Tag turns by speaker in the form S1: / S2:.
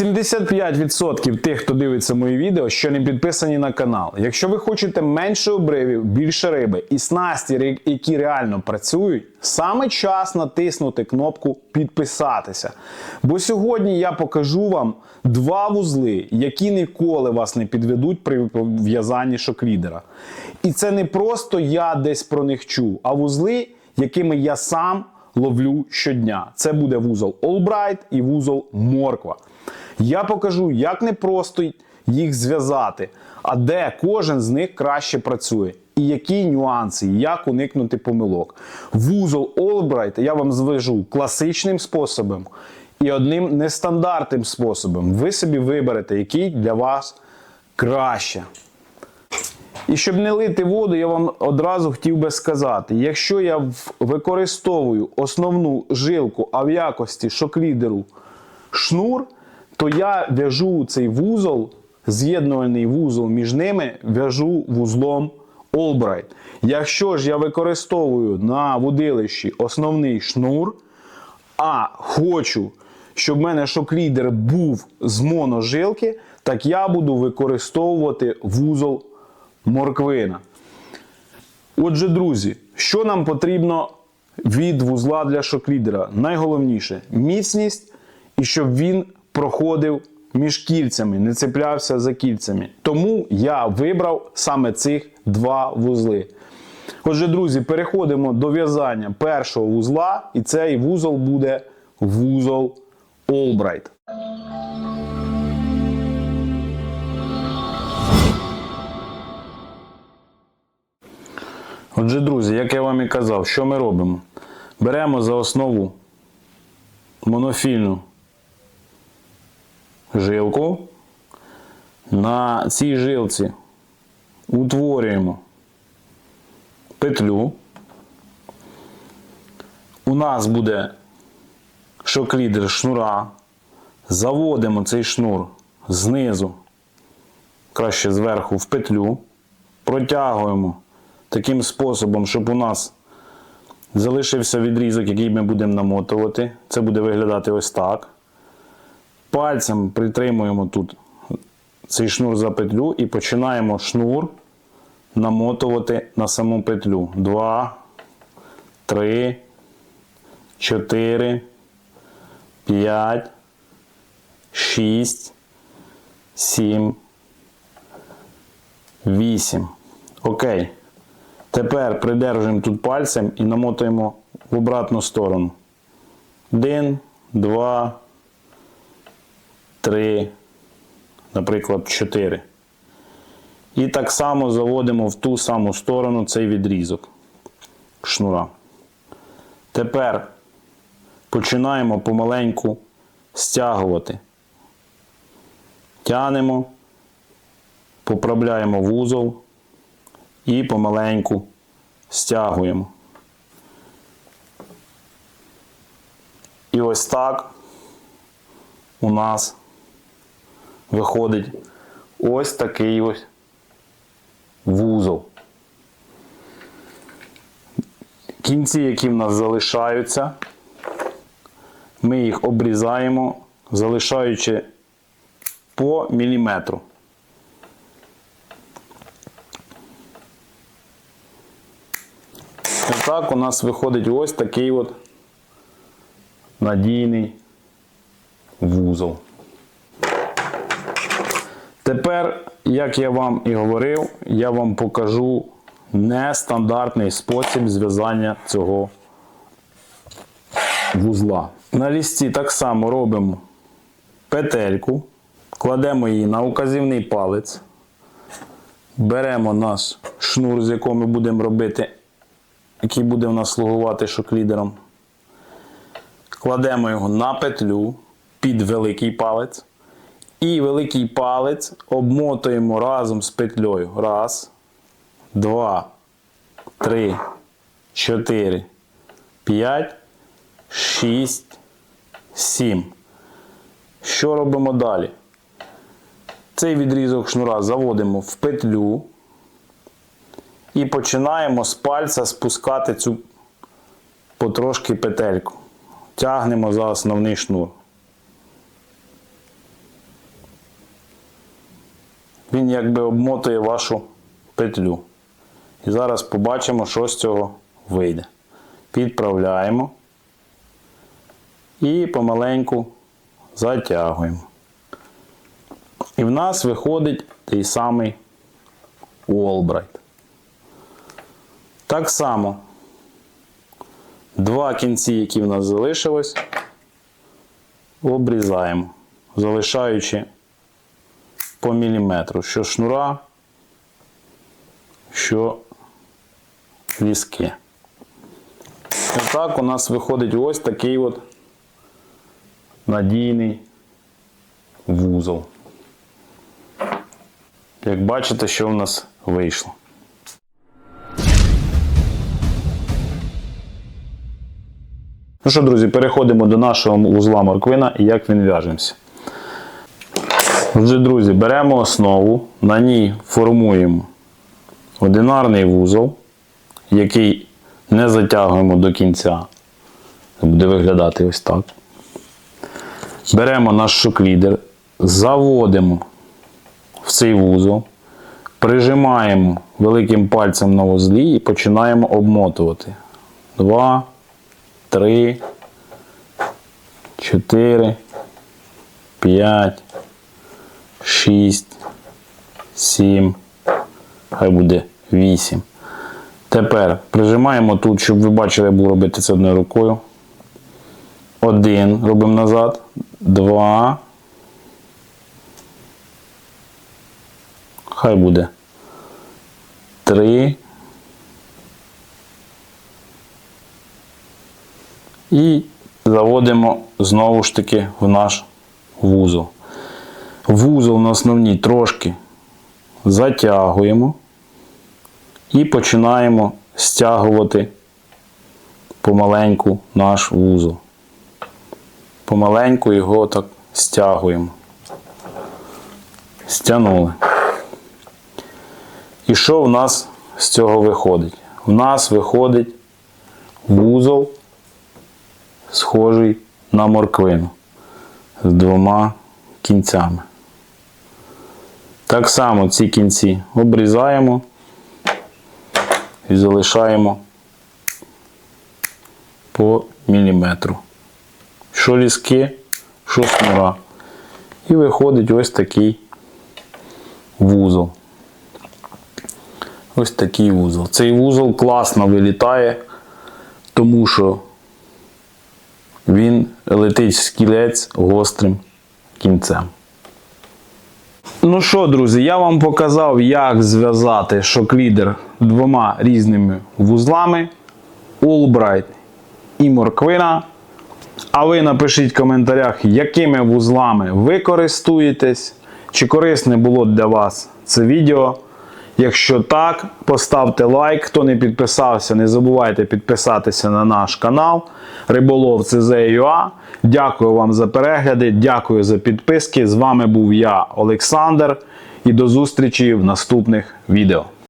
S1: 75% тих, хто дивиться мої відео, що не підписані на канал. Якщо ви хочете менше обривів, більше риби і снасті, які реально працюють, саме час натиснути кнопку підписатися. Бо сьогодні я покажу вам два вузли, які ніколи вас не підведуть при в'язанні шоклідера. І це не просто я десь про них чув, а вузли, якими я сам ловлю щодня. Це буде вузол Allbright і вузол Морква. Я покажу, як не просто їх зв'язати, а де кожен з них краще працює. І які нюанси, як уникнути помилок. Вузол Allbright я вам зв'яжу класичним способом і одним нестандартним способом. Ви собі виберете, який для вас краще. І щоб не лити воду, я вам одразу хотів би сказати: якщо я використовую основну жилку, а в якості шоклідеру шнур, то я в'яжу цей вузол, з'єднувальний вузол між ними, в'яжу вузлом Allbright. Якщо ж я використовую на водилищі основний шнур, а хочу, щоб в мене шоклідер був з моножилки, так я буду використовувати вузол морквина. Отже, друзі, що нам потрібно від вузла для шоклідера? Найголовніше міцність і щоб він проходив між кільцями, не цеплявся за кільцями. Тому я вибрав саме цих два вузли. Отже, друзі, переходимо до в'язання першого вузла, і цей вузол буде вузол Allbright. Отже, друзі, як я вам і казав, що ми робимо? Беремо за основу монофільну жилку. На цій жилці утворюємо петлю. У нас буде шоклідер шнура. Заводимо цей шнур знизу, краще зверху в петлю. Протягуємо таким способом, щоб у нас залишився відрізок, який ми будемо намотувати. Це буде виглядати ось так. Пальцем притримуємо тут цей шнур за петлю і починаємо шнур намотувати на саму петлю. Два, три, чотири, п'ять, шість, сім, вісім. Окей. Тепер придержуємо тут пальцем і намотуємо в обратну сторону. Один, два, три, наприклад, чотири. І так само заводимо в ту саму сторону цей відрізок шнура. Тепер починаємо помаленьку стягувати. Тянемо, поправляємо вузол і помаленьку стягуємо. І ось так у нас виходить ось такий ось вузол. Кінці, які в нас залишаються, ми їх обрізаємо, залишаючи по міліметру. І так у нас виходить ось такий от надійний вузол. Тепер, як я вам і говорив, я вам покажу нестандартний спосіб зв'язання цього вузла. На лісті так само робимо петельку, кладемо її на указівний палець, беремо наш шнур, з якого ми будемо робити, який буде в нас слугувати шоклідером. Кладемо його на петлю під великий палець. І великий палець обмотуємо разом з петлею. Раз, два, три, чотири, п'ять, шість, сім. Що робимо далі? Цей відрізок шнура заводимо в петлю і починаємо з пальця спускати цю потрошки петельку. Тягнемо за основний шнур. Він якби обмотує вашу петлю. І зараз побачимо, що з цього вийде. Підправляємо і помаленьку затягуємо. І в нас виходить той самий Уолбрайт. Так само два кінці, які в нас залишилось, обрізаємо, залишаючи по міліметру, що шнура, що ліски. І так у нас виходить ось такий от надійний вузол. Як бачите, що в нас вийшло. Ну що, друзі, переходимо до нашого вузла морквина і як він в'яжемося. Отже, друзі, беремо основу, на ній формуємо одинарний вузол, який не затягуємо до кінця. Буде виглядати ось так. Беремо наш шоклідер, заводимо в цей вузол, прижимаємо великим пальцем на вузлі і починаємо обмотувати. Два, три, чотири, п'ять, шість, сім, хай буде вісім. Тепер прижимаємо тут, щоб ви бачили, я буду робити це одною рукою. Один робимо назад. Два. Хай буде. Три. І заводимо знову ж таки в наш вузол. Вузол на основній трошки затягуємо і починаємо стягувати помаленьку наш вузол. Помаленьку його так стягуємо. Стягнули. І що в нас з цього виходить? В нас виходить вузол, схожий на морквину з двома кінцями. Так само ці кінці обрізаємо і залишаємо по міліметру. Що ліски, що шнура. І виходить ось такий вузол. Ось такий вузол. Цей вузол класно вилітає, тому що він летить скілець гострим кінцем. Ну що, друзі, я вам показав, як зв'язати шоклідер двома різними вузлами Улбрайт і морквина. А ви напишіть в коментарях, якими вузлами ви користуєтесь, чи корисне було для вас це відео. Якщо так, поставте лайк. Хто не підписався, не забувайте підписатися на наш канал Риболов CZ.ua. Дякую вам за перегляди, дякую за підписки. З вами був я, Олександр, і до зустрічі в наступних відео.